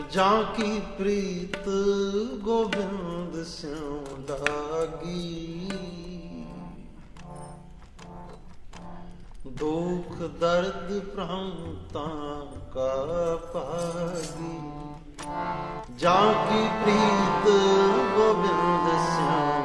ਜਾਂ ਕੀ ਪ੍ਰੀਤ ਗੋਬਿੰਦ ਸਿਉ ਲਾਗੀ? ਦੁਖ ਦਰਦ ਭ੍ਰਮਤਾਂ ਕਾ ਭਾਗੀ। ਜਾਂ ਕੀ ਪ੍ਰੀਤ ਗੋਬਿੰਦ ਸਿਉ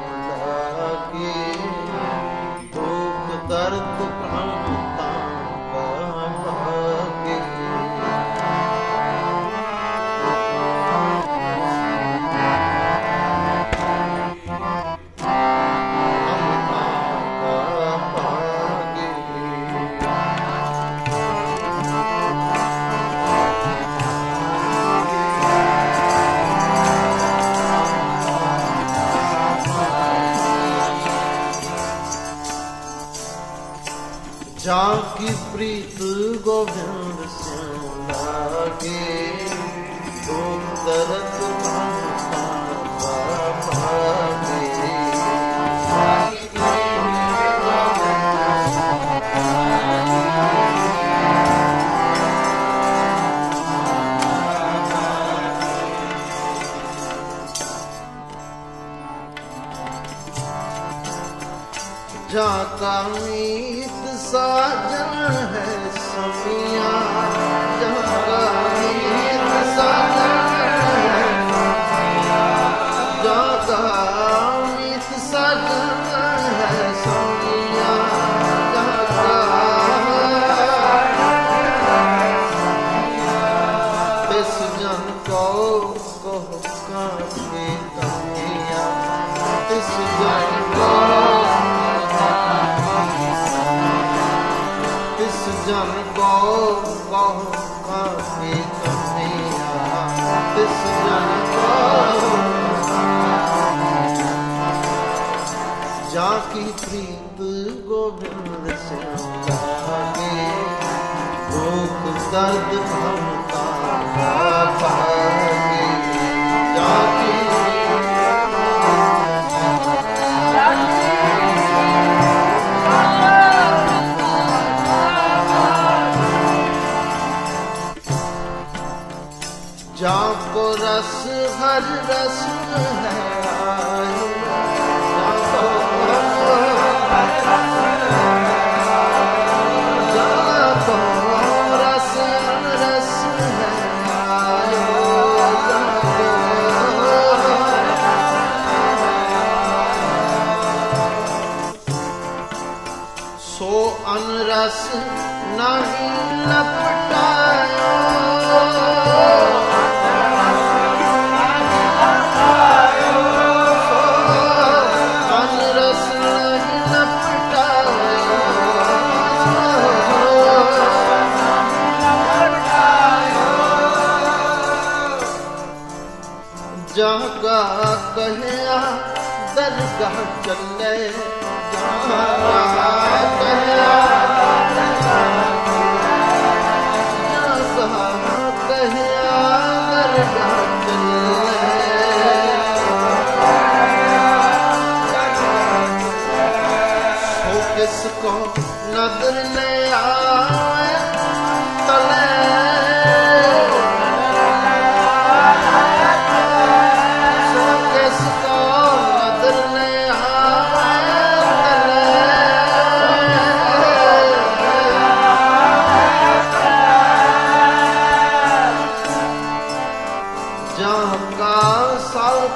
ਪ੍ਰੀਤ ਗੋਬਿੰਦ ਸਿਉ ਲਾਗੇ ਦੁਖ ਦਰਦ ਮਹਤਾ ਜਾਂ ਕਾ ਮੀਤ ਹੈ ਸਮੀਆਂ ਜਨ ਕੋ ਕੋ ਕਾਂਗੇ ਤਮੀਆਂ ਤਿਸ ਜਨ ਕੋ ਜਾ ਕੀ ਪ੍ਰੀਤ ਗੋਬਿੰਦ ਸਿਉ ਲਾਗੇ ਦਰਦ ਭਮਤਾ ਕਾ ਜਾ ਕੋ ਰਸ ਹਰ ਰਸ ਹੈ ਆਇਓ ਜਾ ਰਸ ਹਰ ਸੋ ਅਨਰਸ ਨਹੀਂ ਲਪਟਾਇਓ ਲਪਟਾਇਆ ਜਾਂ ਕਾ ਕਹਿਆ ਦਰਗਾਹ ਚੱਲੇ ਜਾਂ ਕਾ ਕਹਿਆ ਜਾਂ ਕਾ ਕਹਿਆ ਦਰਗਾਹ ਚੱਲੇ हो किसको नजर ले आए